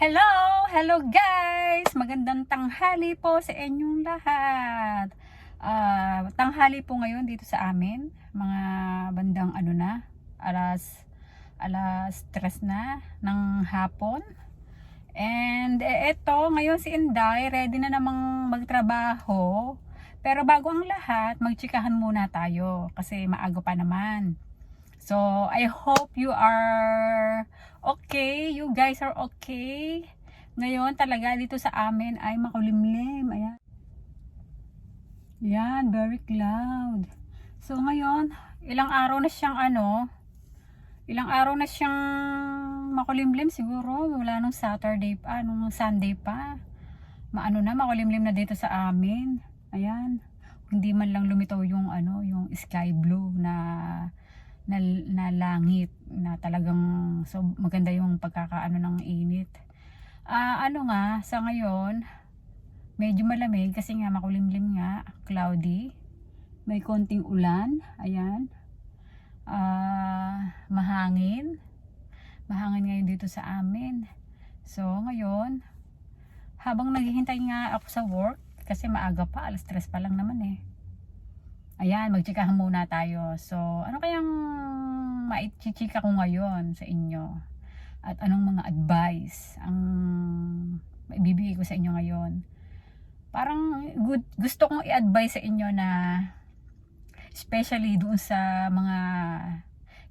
Hello! Hello guys! Magandang tanghali po sa inyong lahat. Ah, tanghali po ngayon dito sa amin. Mga bandang ano na, alas alas tres na ng hapon. And eh, eto, ngayon si Inday, ready na namang magtrabaho. Pero bago ang lahat, magchikahan muna tayo kasi maaga pa naman. So, I hope you are okay. You guys are okay. Ngayon talaga dito sa amin ay makulimlim. Ayan. Yan, very cloud. So, ngayon, ilang araw na siyang ano, ilang araw na siyang makulimlim siguro. Wala nung Saturday pa, nung Sunday pa. Maano na, makulimlim na dito sa amin. Ayan. Hindi man lang lumitaw yung ano, yung sky blue na na, na langit na talagang so maganda yung pagkakaano ng init. Ah, ano nga sa ngayon medyo malamig kasi nga makulimlim nga, cloudy. May konting ulan, ayan. Ah, mahangin. Mahangin ngayon dito sa amin. So, ngayon, habang naghihintay nga ako sa work, kasi maaga pa, alas 3 pa lang naman eh. Ayan, magchikahan muna tayo. So, ano kayang maichichika ko ngayon sa inyo? At anong mga advice ang ibibigay ko sa inyo ngayon? Parang good, gusto kong i-advise sa inyo na especially doon sa mga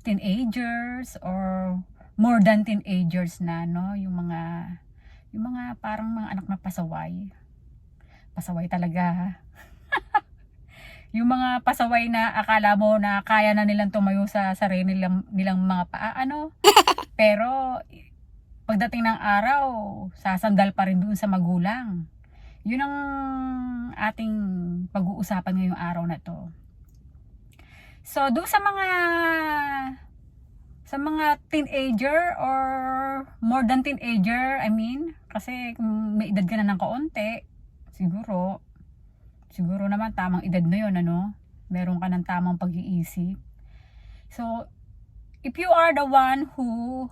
teenagers or more than teenagers na no yung mga yung mga parang mga anak na pasaway pasaway talaga yung mga pasaway na akala mo na kaya na nilang tumayo sa sarili nilang, nilang mga paa, ano? Pero, pagdating ng araw, sasandal pa rin doon sa magulang. Yun ang ating pag-uusapan ngayong araw na to. So, doon sa mga sa mga teenager or more than teenager, I mean, kasi kung may edad ka na ng kaunti, siguro, siguro naman tamang edad na yun, ano? Meron ka ng tamang pag-iisip. So, if you are the one who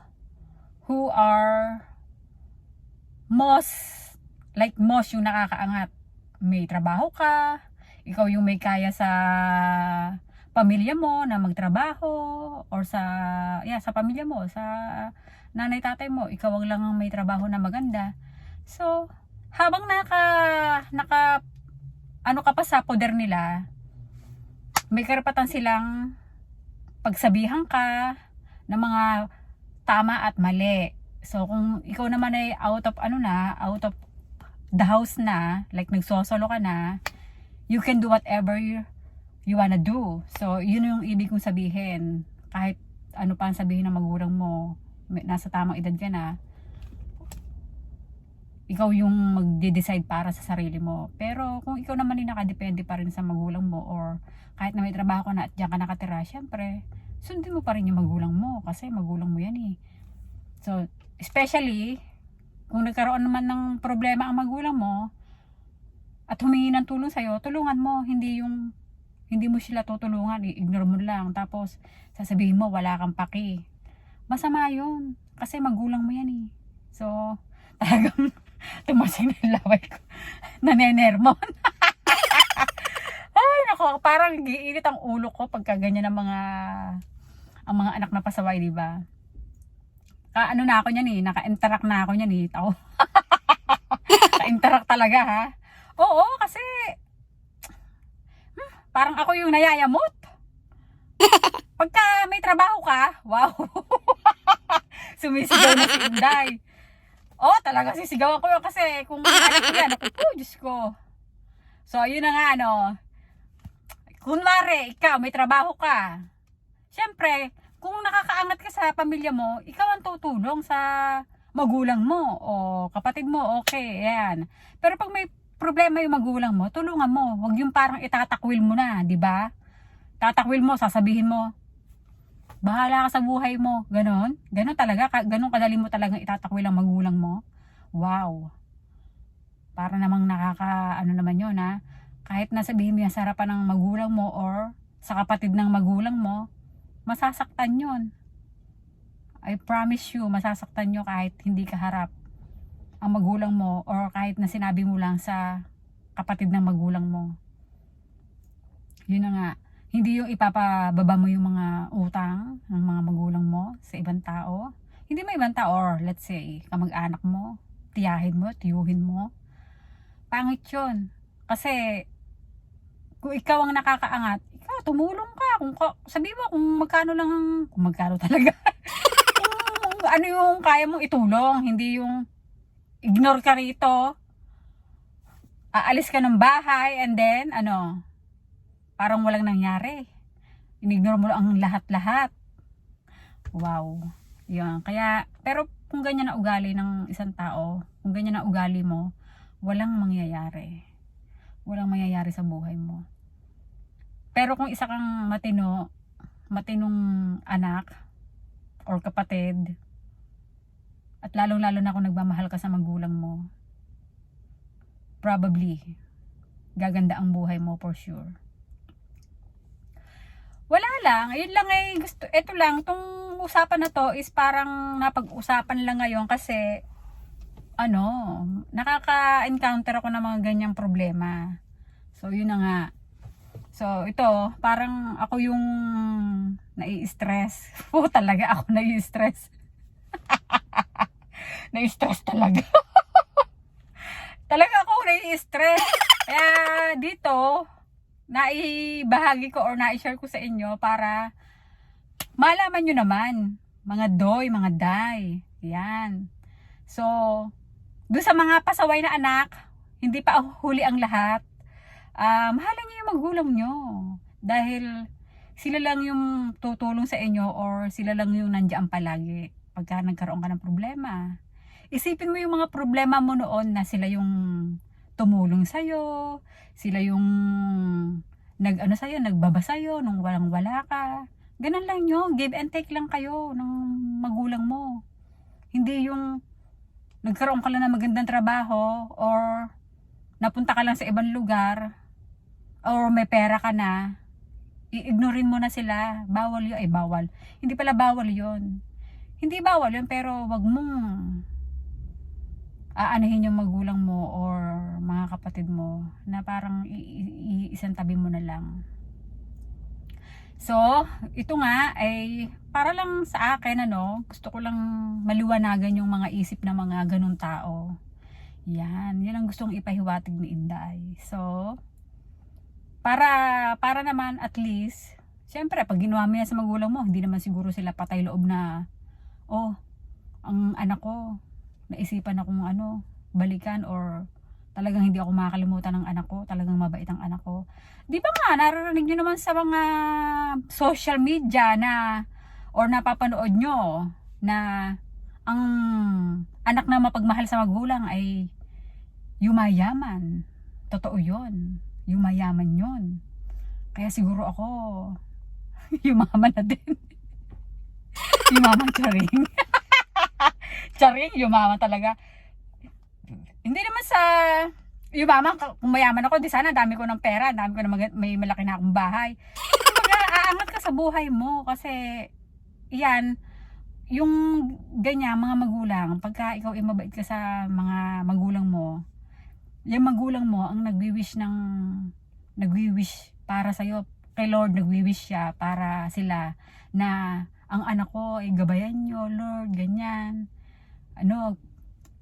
who are most like most yung nakakaangat, may trabaho ka, ikaw yung may kaya sa pamilya mo na magtrabaho or sa yeah, sa pamilya mo, sa nanay tatay mo, ikaw ang lang ang may trabaho na maganda. So, habang naka naka ano ka pa sa poder nila, may karapatan silang pagsabihan ka ng mga tama at mali. So, kung ikaw naman ay out of ano na, out of the house na, like nagsosolo ka na, you can do whatever you, you wanna do. So, yun yung ibig kong sabihin. Kahit ano pa ang sabihin ng magulang mo, nasa tamang edad ka na, ikaw yung magde-decide para sa sarili mo. Pero kung ikaw naman yung nakadepende pa rin sa magulang mo or kahit na may trabaho ka na at diyan ka nakatira, syempre, sundin mo pa rin yung magulang mo kasi magulang mo yan eh. So, especially, kung nagkaroon naman ng problema ang magulang mo at humingi ng tulong sa'yo, tulungan mo, hindi yung hindi mo sila tutulungan, i-ignore mo lang. Tapos, sasabihin mo, wala kang paki. Masama yun. Kasi magulang mo yan eh. So, talagang tumasing na laway ko. Nanenermon. Ay, nako, parang giinit ang ulo ko pagka ganyan ang mga ang mga anak na pasaway, di ba? Ka ano na ako niyan eh, naka-interact na ako niyan eh. Naka-interact talaga ha. Oo, kasi hmm, parang ako yung nayayamot. Pagka may trabaho ka, wow. Sumisigaw na si Inday. Oh, talaga sisigawan ko yun kasi kung ano ko yan, ako po, Diyos ko. So, yun na nga, ano. Kunwari, ikaw, may trabaho ka. Siyempre, kung nakakaangat ka sa pamilya mo, ikaw ang tutulong sa magulang mo o kapatid mo, okay, yan. Pero pag may problema yung magulang mo, tulungan mo. Huwag yung parang itatakwil mo na, di ba? Tatakwil mo, sasabihin mo, bahala ka sa buhay mo. Ganon. Ganon talaga. Ganon kadali mo talagang itatakwil ang magulang mo. Wow. Para namang nakaka, ano naman yun ha. Kahit nasabihin mo yan sa harapan ng magulang mo or sa kapatid ng magulang mo, masasaktan yon. I promise you, masasaktan nyo kahit hindi ka harap. ang magulang mo or kahit na sinabi mo lang sa kapatid ng magulang mo. Yun na nga, hindi yung ipapababa mo yung mga utang ng mga magulang mo sa ibang tao. Hindi mo ibang tao or let's say kamag-anak mo, tiyahin mo, tiyuhin mo. Pangit yun. Kasi kung ikaw ang nakakaangat, ikaw tumulong ka. Kung sabi mo kung magkano lang ang, kung magkano talaga. kung ano yung kaya mong itulong, hindi yung ignore ka rito. Aalis ka ng bahay and then ano, parang walang nangyari. Inignore mo ang lahat-lahat. Wow. Yan. Kaya, pero kung ganyan na ugali ng isang tao, kung ganyan na ugali mo, walang mangyayari. Walang mangyayari sa buhay mo. Pero kung isa kang matino, matinong anak, or kapatid, at lalong-lalo na kung nagmamahal ka sa magulang mo, probably, gaganda ang buhay mo for sure. Lang, ayun lang ay gusto, ito lang, tong usapan na to is parang napag-usapan lang ngayon kasi ano, nakaka-encounter ako ng mga ganyang problema. So, yun na nga. So, ito, parang ako yung nai-stress. Po talaga ako nai-stress. nai-stress talaga. talaga ako nai-stress. Kaya dito, naibahagi ko or na-share ko sa inyo para malaman nyo naman, mga doy, mga day. Yan. So, doon sa mga pasaway na anak, hindi pa huli ang lahat. Uh, mahalan niyo yung magulang nyo. Dahil sila lang yung tutulong sa inyo or sila lang yung nandiyan palagi pagka nagkaroon ka ng problema. Isipin mo yung mga problema mo noon na sila yung tumulong sa'yo, sila yung nag ano sa'yo, nagbaba sa'yo nung walang wala ka. Ganun lang yun, give and take lang kayo ng magulang mo. Hindi yung nagkaroon ka lang ng magandang trabaho or napunta ka lang sa ibang lugar or may pera ka na, i-ignorin mo na sila. Bawal yun. Ay, bawal. Hindi pala bawal yun. Hindi bawal yun, pero wag mong aanahin yung magulang mo or mga kapatid mo na parang iisang tabi mo na lang. So, ito nga ay para lang sa akin ano, gusto ko lang maliwanagan yung mga isip ng mga ganun tao. Yan, yan ang gustong ipahiwatig ni Inday. So, para para naman at least, syempre pag ginawa mo yan sa magulang mo, hindi naman siguro sila patay loob na oh, ang anak ko naisipan akong ano, balikan or talagang hindi ako makakalimutan ng anak ko, talagang mabait ang anak ko. Di ba nga, naririnig nyo naman sa mga social media na or napapanood nyo na ang anak na mapagmahal sa magulang ay yumayaman. Totoo yon Yumayaman yon Kaya siguro ako yumaman na din. yumaman charing. Charing, yumaman talaga. Hindi naman sa yumaman, kung mayaman ako, di sana dami ko ng pera, dami ko mag- may malaki na akong bahay. Kumbaga, aangat ka sa buhay mo kasi yan, yung ganyan, mga magulang, pagka ikaw ay mabait ka sa mga magulang mo, yung magulang mo ang nagwi-wish ng nagwi-wish para sa iyo kay Lord nagwi-wish siya para sila na ang anak ko ay gabayan niyo Lord ganyan ano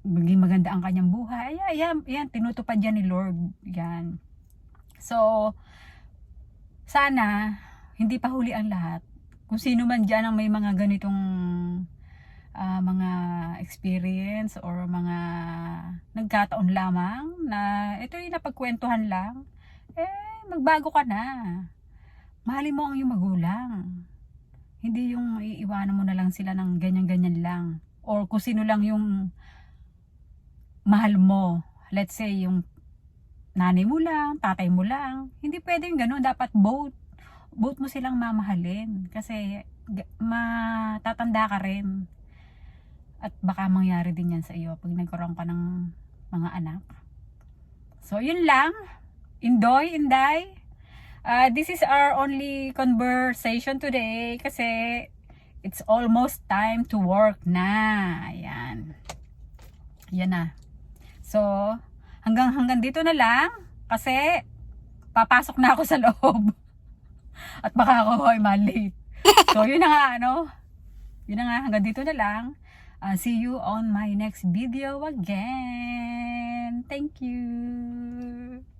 maging maganda ang kanyang buhay ay yan, yan tinutupad yan ni Lord yan so sana hindi pa huli ang lahat kung sino man diyan ang may mga ganitong uh, mga experience or mga nagkataon lamang na ito yung napagkwentuhan lang, eh, magbago ka na. Mahalin mo ang iyong magulang. Hindi yung iiwanan mo na lang sila ng ganyan-ganyan lang. Or kung sino lang yung mahal mo. Let's say, yung nanay mo lang, tatay mo lang. Hindi pwede yung ganun. Dapat both. Both mo silang mamahalin. Kasi matatanda ka rin at baka mangyari din yan sa iyo pag nagkaroon ka ng mga anak. So, yun lang. Indoy, Inday. Uh, this is our only conversation today kasi it's almost time to work na. Ayan. Yan na. So, hanggang hanggang dito na lang kasi papasok na ako sa loob. At baka ako ay malate. So, yun na nga ano. Yun na nga hanggang dito na lang. Uh, see you on my next video again. Thank you.